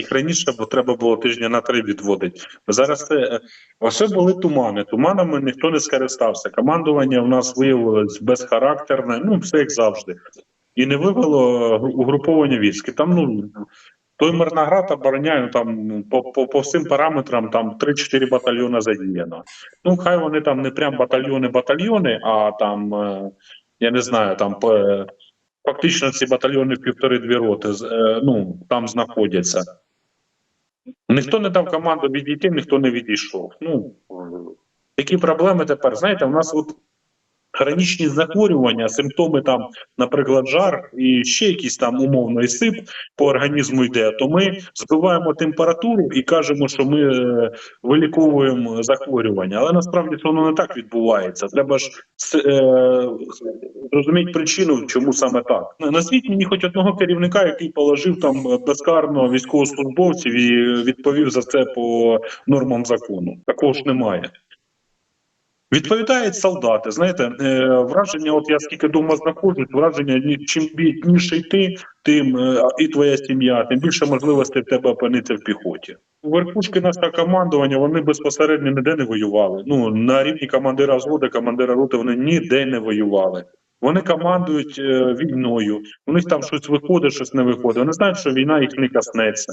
їх раніше, бо треба було тижня на три відводити. Зараз це е, лише були тумани. Туманами ніхто не скористався. Командування в нас виявилось безхарактерне, ну все як завжди. І не вивело угруповання військ. Там ну той Мирноград обороняє ну, там по, по, по всім параметрам там 3-4 батальйони задіяно. Ну хай вони там не прям батальйони-батальйони, а там е, я не знаю, там фактично ці батальйони півтори-дві роти е, ну, там знаходяться. Ніхто не дав команду відійти, ніхто не відійшов. Ну, е, які проблеми тепер? Знаєте, у нас от хронічні захворювання, симптоми там, наприклад, жар і ще якийсь там умовно і сип по організму йде, то ми збиваємо температуру і кажемо, що ми е, виліковуємо захворювання. Але насправді це воно не так відбувається. Треба ж е, причину, чому саме так. Назвіть мені хоч одного керівника, який положив там безкарно військовослужбовців і відповів за це по нормам закону. Такого ж немає. Відповідають солдати. Знаєте, е, враження, от я скільки дома знаходжусь, враження, чим бідніше йти, тим е, і твоя сім'я, тим більше можливостей в тебе опинитися в піхоті. Верхушки нашого командування вони безпосередньо ніде не воювали. Ну на рівні командира взводу, командира роти вони ніде не воювали. Вони командують е, війною. У них там щось виходить, щось не виходить. Вони знають, що війна їх не коснеться.